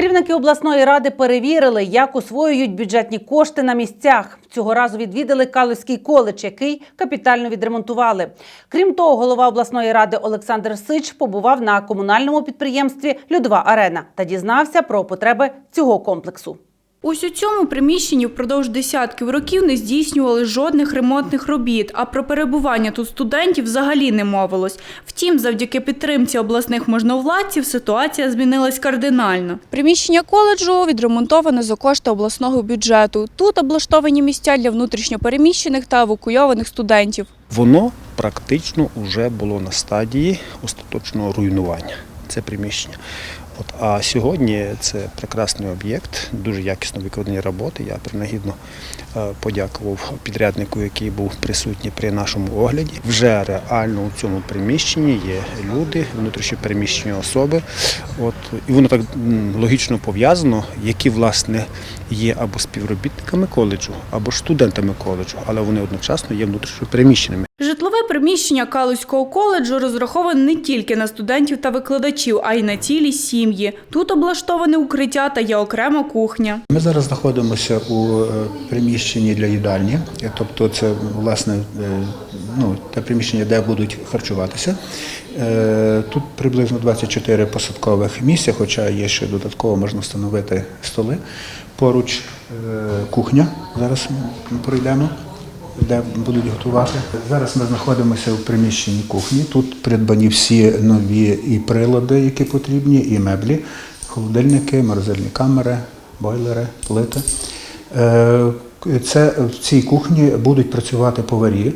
Керівники обласної ради перевірили, як освоюють бюджетні кошти на місцях. Цього разу відвідали Калузький коледж, який капітально відремонтували. Крім того, голова обласної ради Олександр Сич побував на комунальному підприємстві Людова Арена та дізнався про потреби цього комплексу. Ось у цьому приміщенні впродовж десятків років не здійснювали жодних ремонтних робіт, а про перебування тут студентів взагалі не мовилось. Втім, завдяки підтримці обласних можновладців ситуація змінилась кардинально. Приміщення коледжу відремонтоване за кошти обласного бюджету. Тут облаштовані місця для внутрішньопереміщених та евакуйованих студентів. Воно практично вже було на стадії остаточного руйнування. Це приміщення. От, а сьогодні це прекрасний об'єкт, дуже якісно виконані роботи. Я принагідно е, подякував підряднику, який був присутній при нашому огляді. Вже реально у цьому приміщенні є люди, внутрішньопереміщені особи. От, і воно так логічно пов'язано, які власне є або співробітниками коледжу, або студентами коледжу, але вони одночасно є внутрішньопереміщеними. Житлове приміщення Калузького коледжу розраховане не тільки на студентів та викладачів, а й на цілі сім'ї. Тут облаштоване укриття та є окрема кухня. Ми зараз знаходимося у е, приміщенні для їдальні, тобто це власне е, ну, те приміщення, де будуть харчуватися. Е, Тут приблизно 24 посадкових місця, хоча є ще додатково можна встановити столи. Поруч кухня. Зараз ми пройдемо. Де будуть готувати. Зараз ми знаходимося в приміщенні кухні. Тут придбані всі нові і прилади, які потрібні, і меблі, холодильники, морозильні камери, бойлери, плити. Е, Це в цій кухні будуть працювати поварі,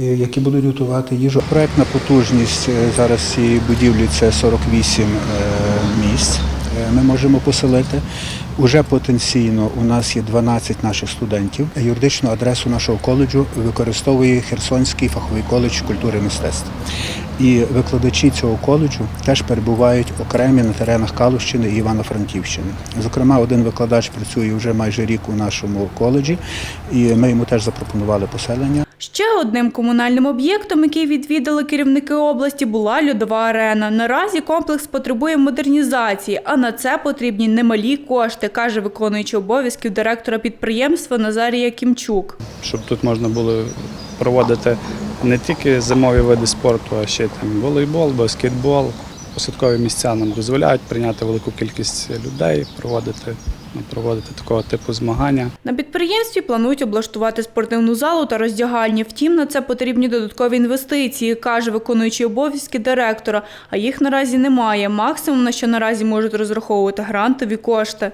е, які будуть готувати їжу. Проектна потужність е, зараз цієї будівлі це 48 е, місць. Ми можемо поселити. Уже потенційно у нас є 12 наших студентів. Юридичну адресу нашого коледжу використовує Херсонський фаховий коледж культури і мистецтв. І викладачі цього коледжу теж перебувають окремі на теренах Калущини і Івано-Франківщини. Зокрема, один викладач працює вже майже рік у нашому коледжі, і ми йому теж запропонували поселення. Ще одним комунальним об'єктом, який відвідали керівники області, була льодова арена. Наразі комплекс потребує модернізації, а на це потрібні немалі кошти, каже виконуючий обов'язків директора підприємства Назарія Кімчук. щоб тут можна було проводити не тільки зимові види спорту, а ще там волейбол, баскетбол. Посадкові місця нам дозволяють прийняти велику кількість людей, проводити, проводити такого типу змагання. На підприємстві планують облаштувати спортивну залу та роздягальні. Втім, на це потрібні додаткові інвестиції, каже виконуючий обов'язки директора. А їх наразі немає. Максимум на що наразі можуть розраховувати грантові кошти.